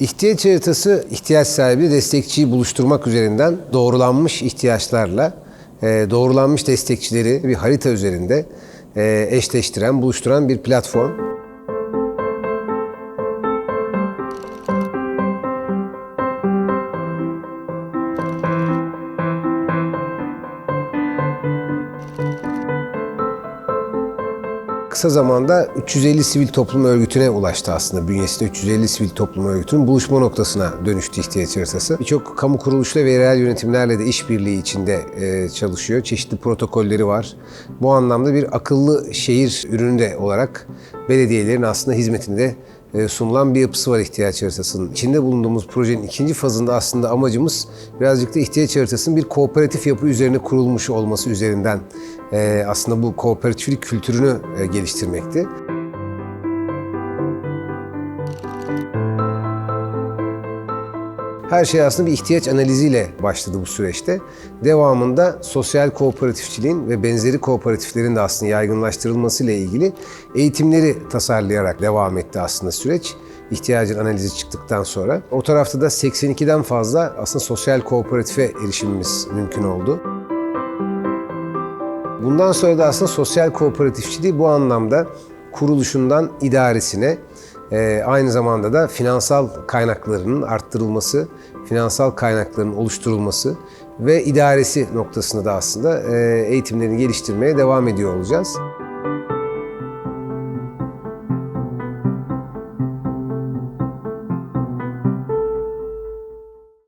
İhtiyaç haritası ihtiyaç sahibi destekçiyi buluşturmak üzerinden doğrulanmış ihtiyaçlarla e, doğrulanmış destekçileri bir harita üzerinde e, eşleştiren, buluşturan bir platform. Kısa zamanda 350 sivil toplum örgütüne ulaştı aslında. Bünyesinde 350 sivil toplum örgütünün buluşma noktasına dönüştü ihtiyaç haritası. Birçok kamu kuruluşları ve yerel yönetimlerle de işbirliği içinde e, çalışıyor. Çeşitli protokolleri var. Bu anlamda bir akıllı şehir ürünü de olarak belediyelerin aslında hizmetinde sunulan bir yapısı var ihtiyaç haritasının. İçinde bulunduğumuz projenin ikinci fazında aslında amacımız birazcık da ihtiyaç haritasının bir kooperatif yapı üzerine kurulmuş olması üzerinden e, aslında bu kooperatiflik kültürünü e, geliştirmekti. Her şey aslında bir ihtiyaç analiziyle başladı bu süreçte. Devamında sosyal kooperatifçiliğin ve benzeri kooperatiflerin de aslında yaygınlaştırılması ile ilgili eğitimleri tasarlayarak devam etti aslında süreç. İhtiyacın analizi çıktıktan sonra. O tarafta da 82'den fazla aslında sosyal kooperatife erişimimiz mümkün oldu. Bundan sonra da aslında sosyal kooperatifçiliği bu anlamda kuruluşundan idaresine, e, aynı zamanda da finansal kaynaklarının arttırılması, finansal kaynakların oluşturulması ve idaresi noktasında da aslında e, eğitimlerini geliştirmeye devam ediyor olacağız.